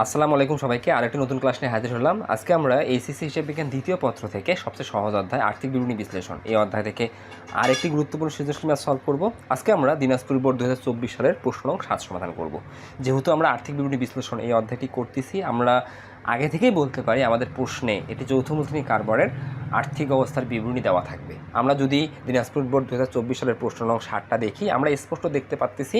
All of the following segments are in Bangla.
আসসালামু আলাইকুম সবাইকে, আরেকটি নতুন ক্লাস নিয়ে হাজির হলাম। আজকে আমরা এইসিসি হিসেবে বিজ্ঞান দ্বিতীয় পত্র থেকে সবচেয়ে সহজ অধ্যায় আর্থিক বিবরণী বিশ্লেষণ এই অধ্যায় থেকে আরেকটি গুরুত্বপূর্ণ সৃজনশীল ম্যাথ সলভ করব। আজকে আমরা দিনাজপুর বোর্ড দু হাজার চব্বিশ সালের প্রশ্ন নং সাত সমাধান করব। যেহেতু আমরা আর্থিক বিবরণী বিশ্লেষণ এই অধ্যায়টি করতেছি, আমরা আগে থেকেই বলতে পারি আমাদের প্রশ্নে এটি যৌথ মূলধনী কারবারের আর্থিক অবস্থার বিবরণী দেওয়া থাকবে। আমরা যদি দিনাজপুর বোর্ড দু হাজার চব্বিশ সালের প্রশ্ন নং ষাটটা দেখি, আমরা স্পষ্ট দেখতে পাচ্তেছি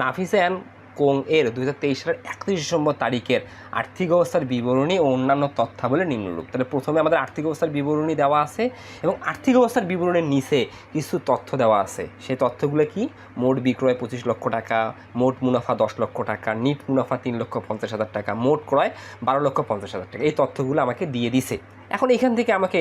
নাফিসা অ্যান্ড কোং এর দু হাজার তেইশ সালের একত্রিশ ডিসেম্বর তারিখের আর্থিক অবস্থার বিবরণী ও অন্যান্য তথ্যাবলী নিম্নরূপ। তাহলে প্রথমে আমাদের আর্থিক অবস্থার বিবরণী দেওয়া আছে এবং আর্থিক অবস্থার বিবরণীর নিচে কিছু তথ্য দেওয়া আছে। সেই তথ্যগুলো কি? মোট বিক্রয় পঁচিশ লক্ষ টাকা, মোট মুনাফা দশ লক্ষ টাকা, নিট মুনাফা তিন লক্ষ পঞ্চাশ হাজার টাকা, মোট ক্রয় বারো লক্ষ পঞ্চাশ হাজার টাকা। এই তথ্যগুলো আমাকে দিয়ে দিছে। এখন এখান থেকে আমাকে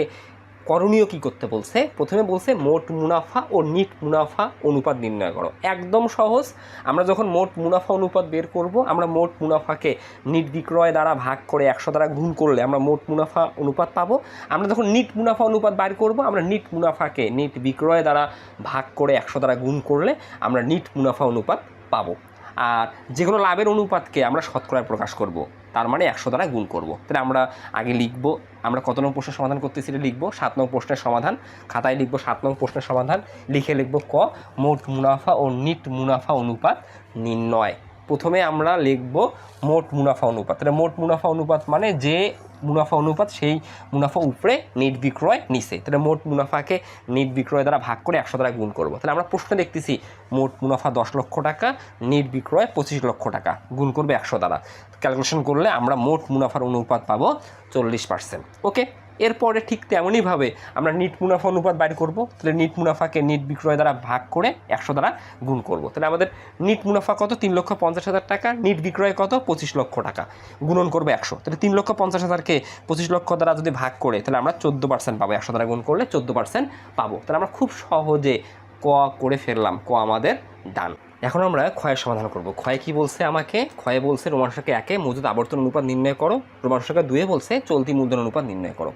করণীয় কি করতে বলছে? প্রথমে বলছে মোট মুনাফা ও নিট মুনাফা অনুপাত নির্ণয় করো। একদম সহজ, আমরা যখন মোট মুনাফা অনুপাত বের করব, আমরা মোট মুনাফাকে নিট বিক্রয় দ্বারা ভাগ করে একশো দ্বারা গুণ করলে আমরা মোট মুনাফা অনুপাত পাবো। আমরা যখন নিট মুনাফা অনুপাত বার করব, আমরা নিট মুনাফাকে নিট বিক্রয় দ্বারা ভাগ করে একশো দ্বারা গুণ করলে আমরা নিট মুনাফা অনুপাত পাবো। আর যে কোনো লাভের অনুপাতকে আমরা শতকরায় প্রকাশ করব, তার মানে একশো দ্বারা গুণ করব। তাহলে আমরা আগে লিখব, আমরা কত নং প্রশ্নের সমাধান করতেছি এটা লিখব, সাত নং প্রশ্নের সমাধান, খাতায় লিখব সাত নং প্রশ্নের সমাধান, লিখে লিখব ক, মোট মুনাফা ও নিট মুনাফা অনুপাত নির্ণয়। প্রথমে আমরা লিখব মোট মুনাফা অনুপাত। তাহলে মোট মুনাফা অনুপাত মানে যে মুনাফা অনুপাত, সেই মুনাফা উপরে নেট বিক্রয় নিচে। তাহলে মোট মুনাফাকে নেট বিক্রয় দ্বারা ভাগ করে একশো দ্বারা গুণ করব। তাহলে আমরা প্রশ্ন দেখতেছি, মোট মুনাফা দশ লক্ষ টাকা, নেট বিক্রয় পঁচিশ লক্ষ টাকা, গুণ করবে একশো দ্বারা। ক্যালকুলেশন করলে আমরা মোট মুনাফার অনুপাত পাবো চল্লিশ পার্সেন্ট ওকে এরপরে ঠিক তেমনইভাবে আমরা নিট মুনাফা অনুপাত বাইর করব। তাহলে নিট মুনাফাকে নিট বিক্রয় দ্বারা ভাগ করে একশো দ্বারা গুণ করব। তাহলে আমাদের নিট মুনাফা কত? তিন লক্ষ পঞ্চাশ হাজার টাকা। নিট বিক্রয় কত? পঁচিশ লক্ষ টাকা। গুণন করবে একশো। তাহলে তিন লক্ষ পঞ্চাশ হাজারকে পঁচিশ লক্ষ দ্বারা যদি ভাগ করে, তাহলে আমরা চোদ্দ পার্সেন্ট পাবো। একশো দ্বারা গুণ করলে চোদ্দ পার্সেন্ট পাবো। তাহলে আমরা খুব সহজে ক করে ফেললাম। ক আমাদের ডান। এখন আমরা ক্ষয়ের সমাধান করব। ক্ষয় কি বলছে আমাকে? ক্ষয়ে বলছে রোমান সংখ্যা একে মজুদ আবর্তন অনুপাত নির্ণয় করো। রোমান সংখ্যা দুয়ে বলছে চলতি মূলধন অনুপাত নির্ণয় করো।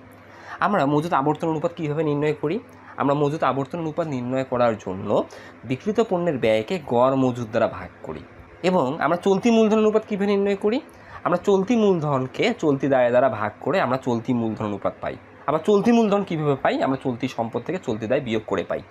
আমরা মজুদ আবর্তন অনুপাত কীভাবে নির্ণয় করি? আমরা মজুদ আবর্তন অনুপাত নির্ণয় করার জন্য বিকৃত পণ্যের ব্যয়কে গড় মজুদ দ্বারা ভাগ করি। এবং আমরা চলতি মূলধন অনুপাত কীভাবে নির্ণয় করি? আমরা চলতি মূলধনকে চলতি দায় দ্বারা ভাগ করে আমরা চলতি মূলধন অনুপাত পাই। আবার চলতি মূলধন কীভাবে পাই? আমরা চলতি সম্পদ থেকে চলতি দায় বিয়োগ করে পাই।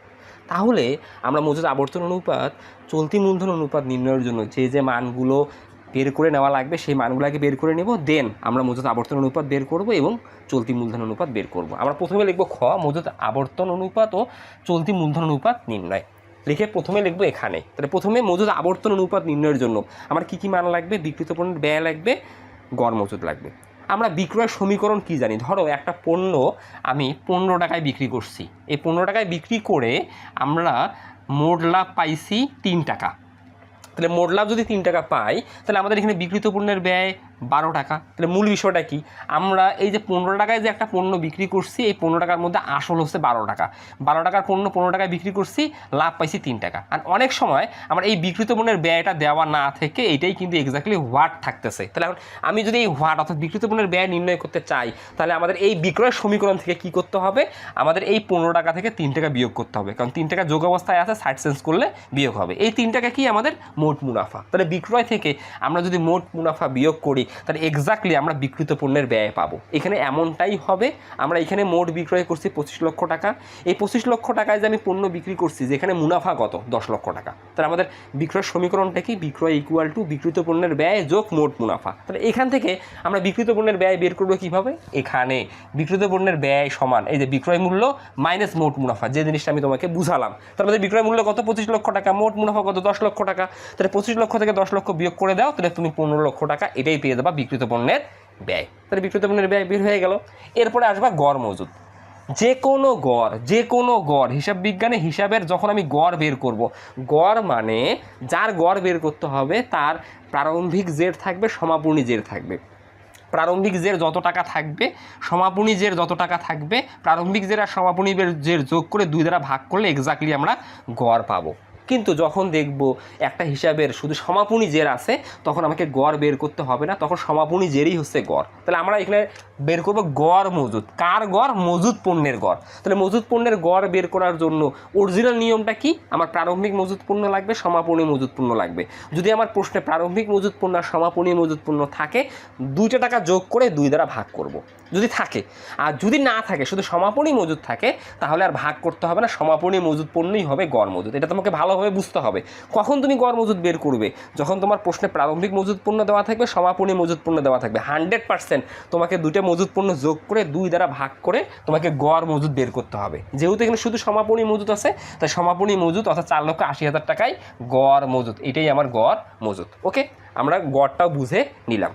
তাহলে আমরা মজুদ আবর্তন অনুপাত, চলতি মূলধন অনুপাত নির্ণয়ের জন্য যে যে মানগুলো বের করে নেওয়া লাগবে, সেই মানগুলোকে বের করে নেব দেন আমরা মজুদ আবর্তন অনুপাত বের করব এবং চলতি মূলধন অনুপাত বের করব। আমরা প্রথমে লিখব খ, মজুদ আবর্তন অনুপাত ও চলতি মূলধন অনুপাত নির্ণয়। লিখে প্রথমে লিখব এখানে। তাহলে প্রথমে মজুদ আবর্তন অনুপাত নির্ণয়ের জন্য আমার কী কী মান লাগবে? বিকৃত পণ্যের ব্যয় লাগবে, গড় মজুদ লাগবে। আমরা বিক্রয় সমীকরণ কি জানি? ধরো একটা পণ্য আমি পনেরো টাকায় বিক্রি করছি। এই পনেরো টাকায় বিক্রি করে আমরা মোট লাভ পাইছি তিন টাকা। তাহলে মোট লাভ যদি তিন টাকা পাই, তাহলে আমাদের এখানে বিকৃত পণ্যের ব্যয় বারো টাকা। তাহলে মূল বিষয়টা কি? আমরা এই যে পনেরো টাকায় যে একটা পণ্য বিক্রি করছি, এই পনেরো টাকার মধ্যে আসল হচ্ছে বারো টাকা। বারো টাকার পণ্য পনেরো টাকায় বিক্রি করছি, লাভ পাইছি তিন টাকা। আর অনেক সময় আমার এই বিকৃত পণ্যের ব্যয়টা দেওয়া না থেকে এটাই কিন্তু এক্স্যাক্টলি হোয়াট থাকতেছে। তাহলে এখন আমি যদি এই হোয়াট অর্থাৎ বিকৃত পণ্যের ব্যয় নির্ণয় করতে চাই, তাহলে আমাদের এই বিক্রয় সমীকরণ থেকে কি করতে হবে? আমাদের এই পনেরো টাকা থেকে তিন টাকা বিয়োগ করতে হবে। কারণ তিন টাকা যোগ অবস্থায় আছে সাইড সেন্স করলে বিয়োগ হবে। এই তিন টাকা কি আমাদের মোট মুনাফা? তাহলে বিক্রয় থেকে আমরা যদি মোট মুনাফা বিয়োগ করি তাহলে এক্স্যাক্টলি আমরা বিকৃত পণ্যের ব্যয় পাবো। এখানে এমনটাই হবে, আমরা এখানে মোট বিক্রয় করছি পঁচিশ লক্ষ টাকা। এই পঁচিশ লক্ষ টাকায় যে আমি পণ্য বিক্রি করছি যেখানে মুনাফা কত? দশ লক্ষ টাকা। তাহলে আমাদের বিক্রয় সমীকরণটা কি? বিক্রয় ইকুয়াল টু বিকৃত পণ্যের ব্যয় যোগ মোট মুনাফা। তাহলে এখান থেকে আমরা বিকৃত পণ্যের ব্যয় বের করব কীভাবে? এখানে। বিকৃত পণ্যের ব্যয় সমান, এই যে বিক্রয় মূল্য মাইনাস মোট মুনাফা, যে জিনিসটা আমি তোমাকে বুঝালাম। তার মধ্যে বিক্রয় মূল্য কত? পঁচিশ লক্ষ টাকা, মোট মুনাফা কত? দশ লক্ষ টাকা। তাহলে পঁচিশ লক্ষ থেকে দশ লক্ষ বিয়োগ করে দাও, তাহলে তুমি পনেরো লক্ষ টাকা এটাই পেয়ে দেবা বিকৃত পণ্যের ব্যয়। তাহলে বিকৃত পণ্যের ব্যয় বের হয়ে গেল। এরপরে আসবা গড় মজুদ। যে কোনো গড়, যে কোনো গড়, হিসাব বিজ্ঞানে হিসাবের যখন আমি গড় বের করব, গড় মানে যার গড় বের করতে হবে তার প্রারম্ভিক জের থাকবে, সমাপনী জের থাকবে। প্রারম্ভিক জের যত টাকা থাকবে, সমাপনী জের যত টাকা থাকবে, প্রারম্ভিক জের আর সমাপনী জের যোগ করে দুই দ্বারা ভাগ করলে এক্স্যাক্টলি আমরা গড় পাবো। কিন্তু যখন দেখব একটা হিসাবের শুধু সমাপনী জের আছে, তখন আমাকে গড় বের করতে হবে না, তখন সমাপনী জেরই হচ্ছে গড়। তাহলে আমরা এখানে বের করব গড় মজুদ। কার গড়? মজুদ পণ্যের গড়। তাহলে মজুদ পণ্যের গড় বের করার জন্য অরিজিনাল নিয়মটা কি? আমার প্রারম্ভিক মজুদ পণ্য লাগবে, সমাপনী মজুদ পণ্য লাগবে। যদি আমার প্রশ্নে প্রারম্ভিক মজুদ পণ্য আর সমাপনী মজুদ পণ্য থাকে, দুইটা টাকা যোগ করে দুই দ্বারা ভাগ করব। যদি থাকে। আর যদি না থাকে, শুধু সমাপনী মজুদ থাকে, তাহলে আর ভাগ করতে হবে না, সমাপনী মজুদ পণ্যই হবে গড় মজুদ। এটা তোমাকে ভালোভাবে বুঝতে হবে। কখন তুমি গড় মজুদ বের করবে? যখন তোমার প্রশ্নে প্রারম্ভিক মজুদ পণ্য দেওয়া থাকবে, সমাপনী মজুদ পণ্য দেওয়া থাকবে। হান্ড্রেড পার্সেন্ট তোমাকে দুইটা মজুদ পণ্য যোগ করে দুই দ্বারা ভাগ করে তোমাকে গড় মজুদ বের করতে হবে। যেহেতু এখানে শুধু সমাপনী মজুদ আছে, তাই সমাপনী মজুদ অর্থাৎ চার লক্ষ আশি হাজার টাকায় গড় মজুদ। এটাই আমার গড় মজুদ। ওকে? আমরা গড়টাও বুঝে নিলাম।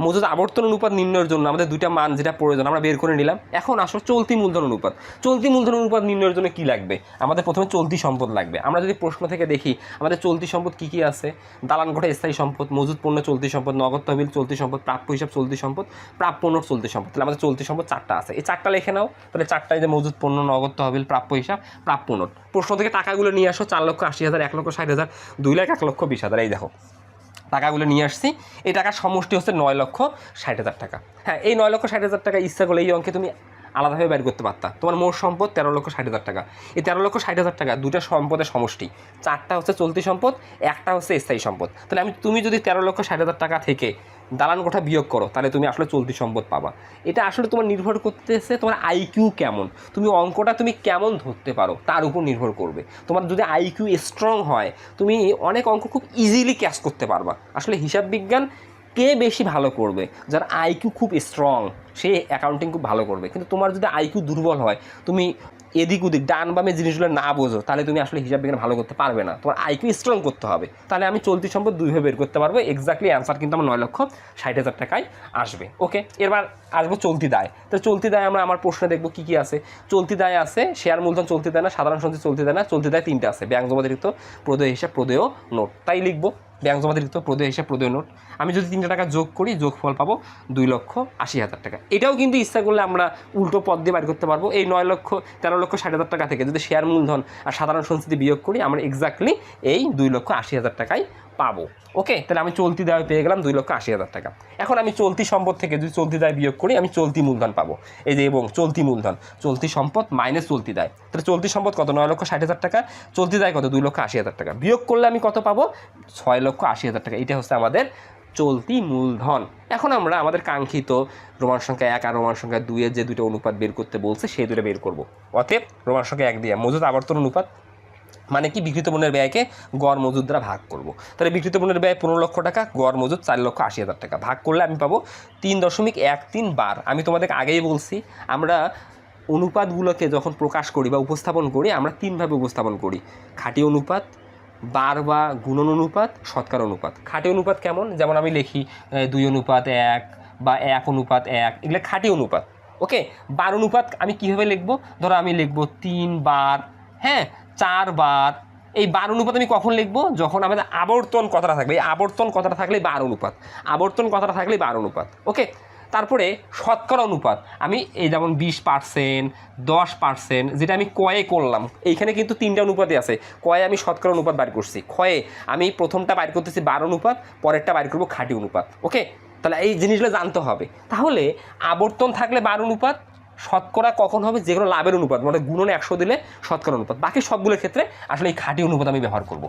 মজুদ, আবর্তন অনুপাত নির্ণয়ের জন্য আমাদের দুইটা মান যেটা প্রয়োজন, আমরা বের করে নিলাম। এখন আসো চলতি মূলধন অনুপাত। চলতি মূলধন অনুপাত নির্ণয়ের জন্য কি লাগবে? আমাদের প্রথমে চলতি সম্পদ লাগবে। আমরা যদি প্রশ্ন থেকে দেখি, আমাদের চলতি সম্পদ কি কি আছে? দালান ঘটে স্থায়ী সম্পদ, মজুদ পণ্য চলতি সম্পদ, নগদ তহবিল চলতি সম্পদ, প্রাপ্য হিসাব চলতি সম্পদ, প্রাপ্য পণ্য চলতি সম্পদ। তাহলে আমাদের চলতি সম্পদ চারটা আছে। এই চারটা লেখে নাও, তাহলে চারটায় যে মজুদ পণ্য, নগদ তহবিল, প্রাপ্য হিসাব, প্রাপ্য নোট। প্রশ্ন থেকে টাকাগুলো নিয়ে আসো, চার লক্ষ আশি হাজার, এক লক্ষ ষাট হাজার, দুই লাখ এক লক্ষ বিশ হাজার। এই দেখো। টাকাগুলো নিয়ে আসছি। এই টাকার সমষ্টি হচ্ছে নয় লক্ষ ষাট হাজার টাকা। হ্যাঁ এই নয় লক্ষ ষাট হাজার টাকা ইচ্ছা করলে এই অঙ্কে তুমি আলাদাভাবে বের করতে পারতা। তোমার মোট সম্পদ তেরো লক্ষ ষাট হাজার টাকা। এই তেরো লক্ষ ষাট হাজার টাকা দুটা সম্পদের সমষ্টি। চারটা হচ্ছে চলতি সম্পদ, একটা হচ্ছে স্থায়ী সম্পদ। তাহলে আমি, তুমি যদি তেরো লক্ষ ষাট হাজার টাকা থেকে দালান কোঠা বিয়োগ করো, তাহলে তুমি আসলে চলতি সম্পদ পাবা। এটা আসলে তোমার নির্ভর করতেছে তোমার আইকিউ কেমন, তুমি অঙ্কটা তুমি কেমন ধরতে পারো, তার উপর নির্ভর করবে। তোমার যদি আইকিউ স্ট্রং হয়, তুমি অনেক অঙ্ক খুব ইজিলি ক্যাশ করতে পারবা। আসলে হিসাব বিজ্ঞান কে বেশি ভালো করবে, যার আইকিউ খুব স্ট্রং সে অ্যাকাউন্টিং খুব ভালো করবে। কিন্তু তোমার যদি আইকিউ দুর্বল হয়, তুমি এদিক ওদিক, ডান বামে জিনিসগুলো না বোঝো, তাহলে তুমি আসলে হিসাব বিজ্ঞান ভালো করতে পারবে না। তোমার আইকিউ স্ট্রং করতে হবে। তাহলে আমি চলতি সম্পদ দুইভাবে বের করতে পারব। এক্স্যাক্টলি অ্যান্সার কিন্তু আমার নয় লক্ষ ষাট হাজার টাকায় আসবে। ওকে এবার আসব চলতি দায়। তো চলতি দায় আমরা আমার প্রশ্নে দেখব কী কী আছে। চলতি দায় আছে শেয়ার মূলধন চলতি দেয় না, সাধারণ সঞ্চয় চলতি দেয় না, চলতি দায় তিনটা আছে। ব্যাংক জমাতিরিক্ত প্রদেয় হিসাব, প্রদেয় নোট। তাই লিখব। ব্যাংক জমাতিরিক্ত প্রদেয় হিসাব প্রদেয় নোট। আমি যদি তিনটা টাকা যোগ করি, যোগফল পাবো দুই লক্ষ আশি হাজার টাকা। এটাও কিন্তু ইচ্ছা করলে আমরা উল্টো পদ দিয়ে বাইর করতে পারব। এই নয় লক্ষ, তেরো লক্ষ, ষাট হাজার টাকা থেকে যদি শেয়ার মূলধন আর সাধারণ সংস্কৃতি বিয়োগ করি, আমরা এক্স্যাক্টলি এই দুই লক্ষ আশি হাজার টাকায় পাবো। ওকে তাহলে আমি চলতি দায় পেয়ে গেলাম দুই লক্ষ আশি হাজার টাকা। এখন আমি চলতি সম্পদ থেকে যদি চলতি দায় বিয়োগ করি, আমি চলতি মূলধন পাবো। এই যে এবং চলতি মূলধন, চলতি সম্পদ মাইনাস চলতি দায়। তাহলে চলতি সম্পদ কত? নয় লক্ষ ষাট হাজার টাকা। চলতি দায় কত? দুই লক্ষ আশি হাজার টাকা। বিয়োগ করলে আমি কত পাবো? ছয় লক্ষ আশি হাজার টাকা। এটা হচ্ছে আমাদের চলতি মূলধন। এখন আমরা আমাদের কাঙ্ক্ষিত রোমান সংখ্যা এক আর রোমান সংখ্যা দুইয়ের যে দুটো অনুপাত বের করতে বলছে, সেই দুটো বের করব। অতএব রোমান সংখ্যা এক দিয়ে মজুদ আবর্তন অনুপাত মানে কি বিকৃত পণ্যের ব্যয়কে গড় মজুদ দ্বারা ভাগ করব। তাহলে বিকৃত পণ্যের ব্যয় পনেরো লক্ষ টাকা, গড় মজুদ চার লক্ষ আশি হাজার টাকা। ভাগ করলে আমি পাবো তিন দশমিক এক তিন বার। আমি তোমাদেরকে আগেই বলছি, আমরা অনুপাতগুলোকে যখন প্রকাশ করি বা উপস্থাপন করি, আমরা তিনভাবে উপস্থাপন করি। খাঁটি অনুপাত, বার বা গুণন অনুপাত শতকর অনুপাত। খাঁটি অনুপাত কেমন? যেমন আমি লিখি দুই অনুপাত এক বা এক অনুপাত এক, এগুলো খাঁটি অনুপাত। ওকে? বার অনুপাত আমি কীভাবে লিখব? ধরো আমি লিখব তিন বার হ্যাঁ? চার বার এই বার অনুপাত আমি কখন লিখব? যখন আমাদের আবর্তন কথাটা থাকবে, এই আবর্তন কথাটা থাকলে বার অনুপাত, আবর্তন কথাটা থাকলে বার অনুপাত ওকে তারপরে শতকরা অনুপাত, আমি এই যেমন বিশ পার্সেন্ট দশ পার্সেন্ট যেটা আমি কয়ে করলাম, এইখানে কিন্তু তিনটা অনুপাতই আছে, কয়ে আমি শতকরা অনুপাত বাইর করছি, ক্ষয়ে আমি প্রথমটা বাইর করতেছি বার অনুপাত, পরেরটা বাইর করব খাঁটি অনুপাত ওকে তাহলে এই জিনিসগুলো জানতে হবে, তাহলে আবর্তন থাকলে বার অনুপাত শতকরা কখন হবে যেগুলো লাভের অনুপাত? মানে গুণনে একশো দিলে শতকরা অনুপাত। বাকি সবগুলোর ক্ষেত্রে আসলে এই খাঁটি অনুপাত আমি ব্যবহার করব।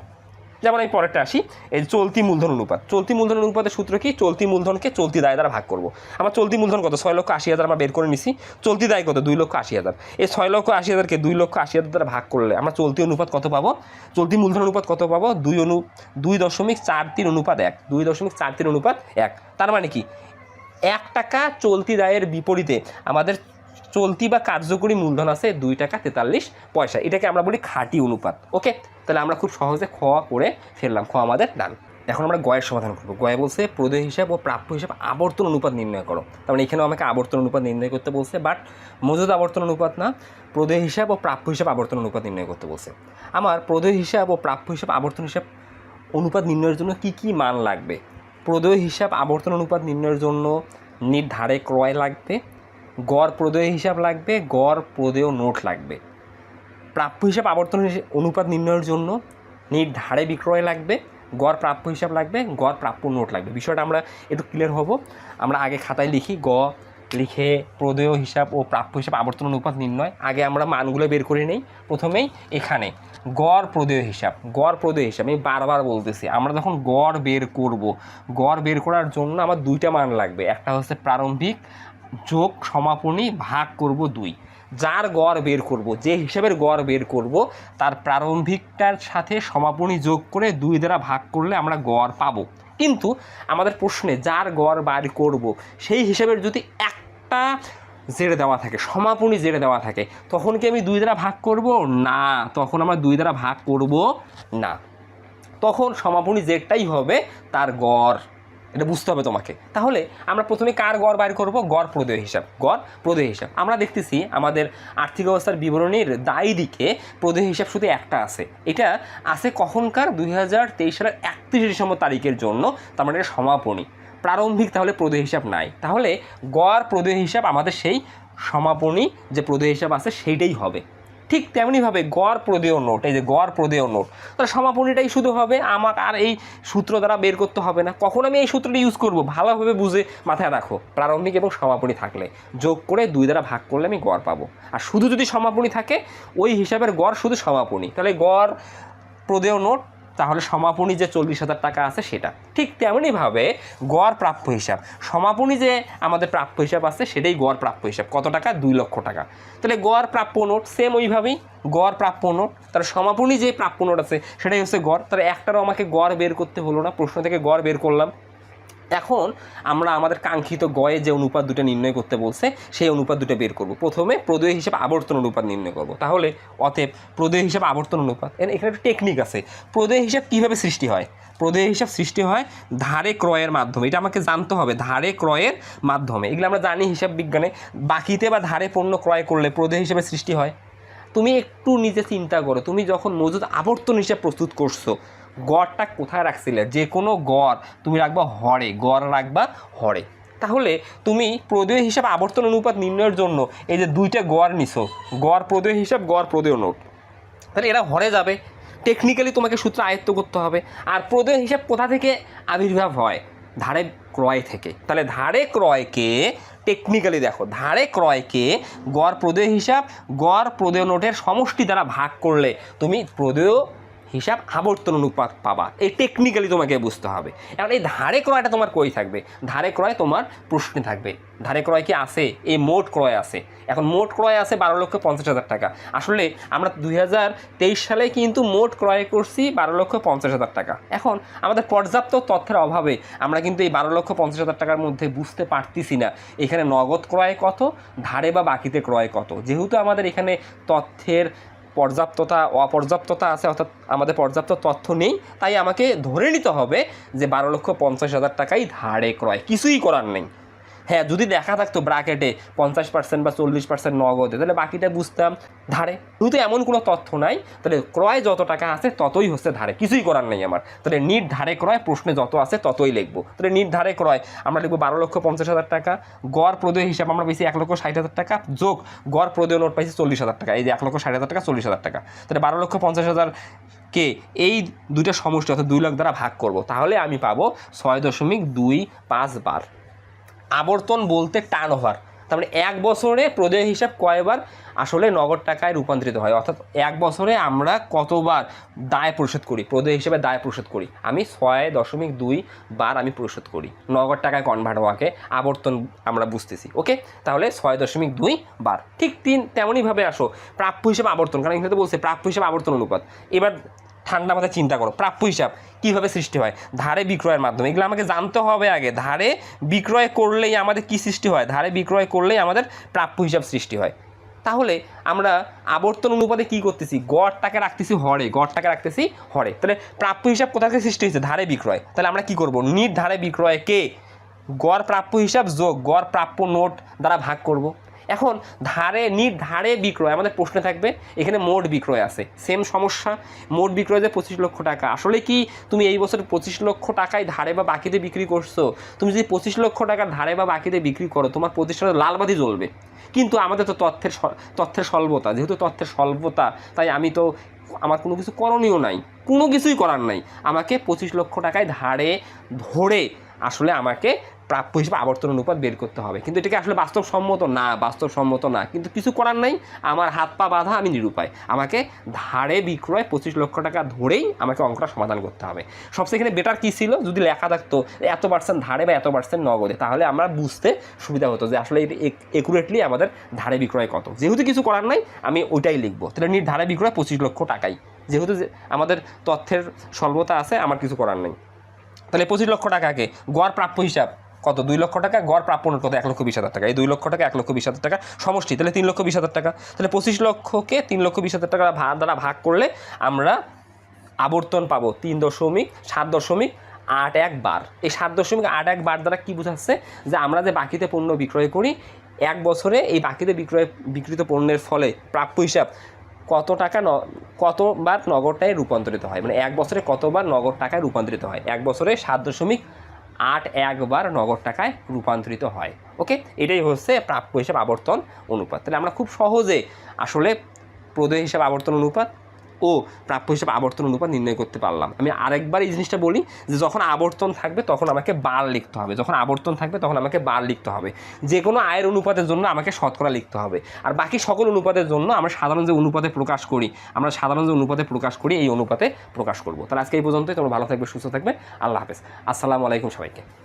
যেমন আমি পরেরটা আসি, এই চলতি মূলধন অনুপাত। চলতি মূলধন অনুপাতের সূত্র কি? চলতি মূলধনকে চলতি দায় দ্বারা ভাগ করব। আমার চলতি মূলধন কত? ছয় লক্ষ আশি হাজার আমরা বের করে নিছি। চলতি দায় কত? দুই লক্ষ আশি হাজার। এই ছয় লক্ষ আশি হাজারকে দুই লক্ষ আশি হাজার দ্বারা ভাগ করলে আমরা চলতি অনুপাত কত পাবো? চলতি মূলধন অনুপাত কত পাবো? দুই অনু, দুই দশমিক চার তিন অনুপাত এক। দুই দশমিক চার তিন অনুপাত এক। তার মানে কি? এক টাকা চলতি দায়ের বিপরীতে আমাদের চলতি বা কার্যকরী মূলধন আছে দুই টাকা তেতাল্লিশ পয়সা। এটাকে আমরা বলি খাঁটি অনুপাত, ওকে? তাহলে আমরা খুব সহজে খ করে ফেললাম, খ আমাদের ডান। এখন আমরা গয়ের সমাধান করব। গয়ে বলছে প্রদেয় হিসাব ও প্রাপ্য হিসাব আবর্তন অনুপাত নির্ণয় করো। তার মানে এখানেও আমাকে আবর্তন অনুপাত নির্ণয় করতে বলছে, বাট মজুদ আবর্তন অনুপাত না, প্রদেয় হিসাব ও প্রাপ্য হিসাব আবর্তন অনুপাত নির্ণয় করতে বলছে। আমার প্রদেয় হিসাব ও প্রাপ্য হিসাব আবর্তন হিসাব অনুপাত নির্ণয়ের জন্য কি কি মান লাগবে? প্রদেয় হিসাব আবর্তন অনুপাত নির্ণয়ের জন্য নির্ধারে ক্রয় লাগবে গড় প্রদেয় হিসাব লাগবে, গড় প্রদেয় নোট লাগবে। প্রাপ্য হিসাব আবর্তন অনুপাত নির্ণয়ের জন্য নিট ধারে বিক্রয় লাগবে, গড় প্রাপ্য হিসাব লাগবে, গড় প্রাপ্য নোট লাগবে। বিষয়টা আমরা একটু ক্লিয়ার হব। আমরা আগে খাতায় লিখি, গ লিখে প্রদেয় হিসাব ও প্রাপ্য হিসাব আবর্তন অনুপাত নির্ণয়। আগে আমরা মানগুলো বের করে নেই, প্রথমেই এখানে গড় প্রদেয় হিসাব, গড় প্রদেয় হিসাব, আমি বারবার বলতেছি। আমরা যখন গড় বের করব, গড় বের করার জন্য আমার দুইটা মান লাগবে। একটা হচ্ছে প্রারম্ভিক যোগ সমাপনী ভাগ করব দুই। যার গড় বের করব, যে হিসাবের গড় বের করব, তার প্রারম্ভিকটার সাথে সমাপনী যোগ করে দুই দ্বারা ভাগ করলে আমরা গড় পাবো। কিন্তু আমাদের প্রশ্নে যার গড় বার করব, সেই হিসাবের যদি একটা জেড়ে দেওয়া থাকে, সমাপনী জেড়ে দেওয়া থাকে, তখন কি আমি দুই দ্বারা ভাগ করব? না, তখন আমরা দুই দ্বারা ভাগ করব না। তখন সমাপনী জেডটাই হবে তার গড়। এটা বুঝতে হবে তোমাকে। তাহলে আমরা প্রথমে কার গড় বাইর করব? গড় প্রদেয় হিসাব। গড় প্রদেয় হিসাব। আমরা দেখতেছি আমাদের আর্থিক অবস্থার বিবরণীর দায়ী দিকে প্রদেয় হিসাব শুধু একটা আছে। এটা আছে কখনকার দুই হাজার তেইশ সালের একত্রিশে ডিসেম্বর তারিখের জন্য। তার মানে এটা সমাপনী। প্রারম্ভিক তাহলে প্রদেয় হিসাব নাই। তাহলে গড় প্রদেয় হিসাব আমাদের সেই সমাপনী যে প্রদেয় হিসাব আছে সেইটাই হবে। ঠিক তেমনিভাবে গড় প্রদেয় নোট, এই যে গড় প্রদেয় নোট তাহলে সমাপনীটাই শুধু হবে আমাকে আর এই সূত্র দ্বারা বের করতে হবে না। কখন আমি এই সূত্রটা ইউজ করব? ভালোভাবে বুঝে মাথায় রাখো, প্রারম্ভিক এবং সমাপনী থাকলে। যোগ করে দুই দ্বারা ভাগ করলে আমি গড় পাবো। আর শুধু যদি সমাপনী থাকে, ওই হিসাবের গড় শুধু সমাপনী। তাহলে গড় প্রদেয় নোট তাহলে সমাপনী যে চল্লিশ হাজার টাকা আছে সেটা। ঠিক তেমনইভাবে গড় প্রাপ্য হিসাব। সমাপনী যে আমাদের প্রাপ্য হিসাব আছে, সেটাই গড় প্রাপ্য হিসাব। কত টাকা? দুই লক্ষ টাকা। তাহলে গড় প্রাপ্য নোট সেম ওইভাবেই। গড় প্রাপ্য নোট। তার সমাপনী যে প্রাপ্য নোট আছে, সেটাই হচ্ছে গড়। তাহলে একটারও আমাকে গড় বের করতে হলো না। প্রশ্ন থেকে গড় বের করলাম। এখন আমরা আমাদের কাঙ্ক্ষিত গয়ে যে অনুপাত দুটো নির্ণয় করতে বলছে, সেই অনুপাত দুটো বের করব। প্রথমে প্রদেয় হিসাব আবর্তন অনুপাত নির্ণয় করব। তাহলে অতএব প্রদেয় হিসাব আবর্তন অনুপাত এখানে একটা টেকনিক আছে। প্রদেয় হিসাব কীভাবে সৃষ্টি হয়? প্রদেয় হিসাব সৃষ্টি হয় ধারে ক্রয়ের মাধ্যমে। এটা আমাকে জানতে হবে, ধারে ক্রয়ের মাধ্যমে। এগুলো আমরা জানি হিসাব বিজ্ঞানে, বাকিতে বা ধারে পণ্য ক্রয় করলে প্রদেয় হিসাবে সৃষ্টি হয়। তুমি একটু নিজে চিন্তা করো। তুমি যখন মজুদ আবর্তন হিসাব প্রস্তুত করছ গড়টা কোথায় রাখছিলে? যে কোনো গড় তুমি রাখবা হরে, গড় রাখবা হরে। তাহলে তুমি প্রদেয় হিসাব আবর্তন অনুপাত নির্ণয়ের জন্য এই যে দুইটা গড় নিছো, গড় প্রদেয় হিসাব, গড় প্রদেয় নোট তাহলে এরা হরে যাবে। টেকনিক্যালি তোমাকে সূত্র আয়ত্ত করতে হবে। আর প্রদেয় হিসাব কোথা থেকে আবির্ভাব হয়? ধারে ক্রয় থেকে। তাহলে ধারে ক্রয়কে টেকনিক্যালি দেখো, ধারে ক্রয়কে গড় প্রদেয় হিসাব, গড় প্রদেয় নোটের সমষ্টি দ্বারা ভাগ করলে তুমি প্রদেয় হিসাব আবর্তন অনুপাত পাবা। এই টেকনিক্যালি তোমাকে বুঝতে হবে। এখন এই ধারে ক্রয়টা তোমার কই থাকবে? ধারে ক্রয় তোমার প্রশ্নে থাকবে। ধারে ক্রয় কি আছে? এই মোট ক্রয় আছে। এখন মোট ক্রয় আছে বারো লক্ষ পঞ্চাশ হাজার টাকা। আসলে আমরা দুই হাজার তেইশ সালে কিন্তু মোট ক্রয় করছি বারো লক্ষ পঞ্চাশ হাজার টাকা। এখন আমাদের পর্যাপ্ত তথ্যের অভাবে আমরা কিন্তু এই বারো লক্ষ পঞ্চাশ হাজার টাকার মধ্যে বুঝতে পারতেছি না, এখানে নগদ ক্রয় কত, ধারে বা বাকিতে ক্রয় কত। যেহেতু আমাদের এখানে তথ্যের পর্যাপ্ততা, অপর্যাপ্ততা আছে, অর্থাৎ আমাদের পর্যাপ্ত তথ্য নেই, তাই আমাকে ধরে নিতে হবে যে বারো লক্ষ পঞ্চাশ হাজার টাকাই ধারে ক্রয়। কিছুই করার নেই। হ্যাঁ যদি দেখা থাকতো ব্র্যাকেটে পঞ্চাশ পার্সেন্ট বা চল্লিশ পার্সেন্ট নগদে তাহলে বাকিটা বুঝতাম ধারে। যেহেতু এমন কোনো তথ্য নাই, তাহলে ক্রয় যত টাকা আছে ততই হচ্ছে ধারে, কিছুই করার নেই আমার। তাহলে নিট ধারে ক্রয়, প্রশ্নে যত আছে ততই লিখব। তাহলে নিট ধারে ক্রয়, আমরা লিখব বারো লক্ষ পঞ্চাশ হাজার টাকা, গড় প্রদেয় হিসাব আমরা পেয়েছি এক লক্ষ ষাট হাজার টাকা, যোগ গড় প্রদেয় নোট পাইছি চল্লিশ হাজার টাকা, এই যে এক লক্ষ ষাট হাজার টাকা, চল্লিশ হাজার টাকা। তাহলে বারো লক্ষ পঞ্চাশ হাজার কে, এই দুইটা সমষ্টি অর্থাৎ দুই লাখ দ্বারা ভাগ করব, তাহলে আমি পাবো ছয় দশমিক দুই পাঁচ বার। আবর্তন বলতে টার্ন ওভার তার মানে এক বছরে প্রদেয় হিসাব কয়বার আসলে নগদ টাকায় রূপান্তরিত হয়? অর্থাৎ এক বছরে আমরা কতবার দায় পরিশোধ করি? প্রদেয় হিসেবে দায় পরিশোধ করি। আমি ছয় দশমিক দুই বার আমি পরিশোধ করি। নগদ টাকায় কনভার্ট হওয়াকে আবর্তন আমরা বুঝতেছি। ওকে তাহলে ছয় দশমিক দুই বার। ঠিক তিন তেমনইভাবে আসো। প্রাপ্য হিসেবে আবর্তন। কারণ এখানে তো বলছে প্রাপ্য হিসেবে আবর্তন অনুপাত। এবার ঠান্ডা মাথায় চিন্তা করো, প্রাপ্য হিসাব কীভাবে সৃষ্টি হয়? ধারে বিক্রয়ের মাধ্যমে। এগুলো আমাকে জানতে হবে আগে। ধারে বিক্রয় করলেই আমাদের কি সৃষ্টি হয়? ধারে বিক্রয় করলেই আমাদের প্রাপ্য হিসাব সৃষ্টি হয়। তাহলে আমরা আবর্তন অনুপাতে কি করতেছি? গড়টাকে রাখতেছি হরে, গড়টাকে রাখতেছি হরে। তাহলে প্রাপ্য হিসাব কোথা থেকে সৃষ্টি হয়েছে? ধারে বিক্রয়। তাহলে আমরা কি করব? নিট ধারে বিক্রয়কে গড় প্রাপ্য হিসাব যোগ গড় প্রাপ্য নোট দ্বারা ভাগ করব। এখন ধারে, নিট ধারে বিক্রয়, আমাদের প্রশ্নে থাকবে, এখানে মোট বিক্রয় আছে। সেম সমস্যা, মোট বিক্রয় যে পঁচিশ লক্ষ টাকা। আসলে কি তুমি এই বছর পঁচিশ লক্ষ টাকায় ধারে বা বাকিতে বিক্রি করছ? তুমি যদি পঁচিশ লক্ষ টাকার ধারে বা বাকিতে বিক্রি করো, তোমার প্রতিষ্ঠানে লালবাতি জ্বলবে। কিন্তু আমাদের তো তথ্যের তথ্যের স্বল্পতা, যেহেতু তথ্যের স্বল্পতা, তাই আমি তো আমার কোনো কিছু করণীয় নাই, কোনো কিছুই করার নাই। আমাকে পঁচিশ লক্ষ টাকায় ধারে, ধরে আসলে আমাকে প্রাপ্য হিসেবে আবর্তন অনুপাত বের করতে হবে। কিন্তু এটাকে আসলে বাস্তবসম্মত না বাস্তবসম্মত না। কিন্তু কিছু করার নাই, আমার হাত পা বাঁধা, আমি নিরুপায়। আমাকে ধারে বিক্রয় পঁচিশ লক্ষ টাকা ধরেই আমাকে অঙ্কটা সমাধান করতে হবে। সবচেয়ে এখানে বেটার কী ছিল? যদি লেখা থাকতো, এত পার্সেন্ট ধারে বা এত পার্সেন্ট নগদে, তাহলে আমরা বুঝতে সুবিধা হতো যে আসলে এটা একুরেটলি আমাদের ধারে বিক্রয় কত। যেহেতু কিছু করার নাই, আমি ওইটাই লিখব। তাহলে নির ধারে বিক্রয় পঁচিশ লক্ষ টাকাই। যেহেতু আমাদের তথ্যের স্বল্পতা আছে, আমার কিছু করার নেই। তাহলে পঁচিশ লক্ষ টাকাকে গড় প্রাপ্য হিসাব কত? দুই লক্ষ টাকা? গড় প্রাপ্য কত? এক লক্ষ বিশ হাজার টাকা। এই দুই লক্ষ টাকা এক লক্ষ বিশ হাজার টাকা সমষ্টি। তাহলে তিন লক্ষ বিশ হাজার টাকা। তাহলে পঁচিশ লক্ষকে তিন লক্ষ বিশ হাজার টাকা ভাগ দ্বারা ভাগ করলে আমরা আবর্তন পাবো তিন দশমিক সাত দশমিক আট এক বার। এই সাত দশমিক আট এক বার দ্বারা কী বোঝাচ্ছে? যে আমরা যে বাকিতে পণ্য বিক্রয় করি, এক বছরে এই বাকিতে বিক্রয় বিক্রিত পণ্যের ফলে প্রাপ্য হিসাব কত টাকা ন কতবার নগদটায় রূপান্তরিত হয়? মানে এক বছরে কতবার নগদ টাকায় রূপান্তরিত হয়? এক বছরে সাত দশমিক আট একবার নগদ টাকায় রূপান্তরিত হয়। ওকে এটাই হচ্ছে প্রাপ্য হিসাব আবর্তন অনুপাত। তাহলে আমরা খুব সহজে আসলে প্রদেয় হিসাব আবর্তন অনুপাত ও প্রাপ্য হিসাব আবর্তন অনুপাত নির্ণয় করতে পারলাম। আমি আরেকবার এই জিনিসটা বলি যে যখন আবর্তন থাকবে তখন আমাকে বার লিখতে হবে। যখন আবর্তন থাকবে তখন আমাকে বার লিখতে হবে। যে কোনো আয়ের অনুপাতের জন্য আমাকে শতকরা লিখতে হবে। আর বাকি সকল অনুপাতের জন্য আমরা সাধারণ যে অনুপাতে প্রকাশ করি, আমরা সাধারণ যে অনুপাতে প্রকাশ করি, এই অনুপাতে প্রকাশ করব। তাহলে আজকে এই পর্যন্তই। তোমরা ভালো থাকবে, সুস্থ থাকবে। আল্লাহ হাফেজ। আসসালামু আলাইকুম সবাইকে।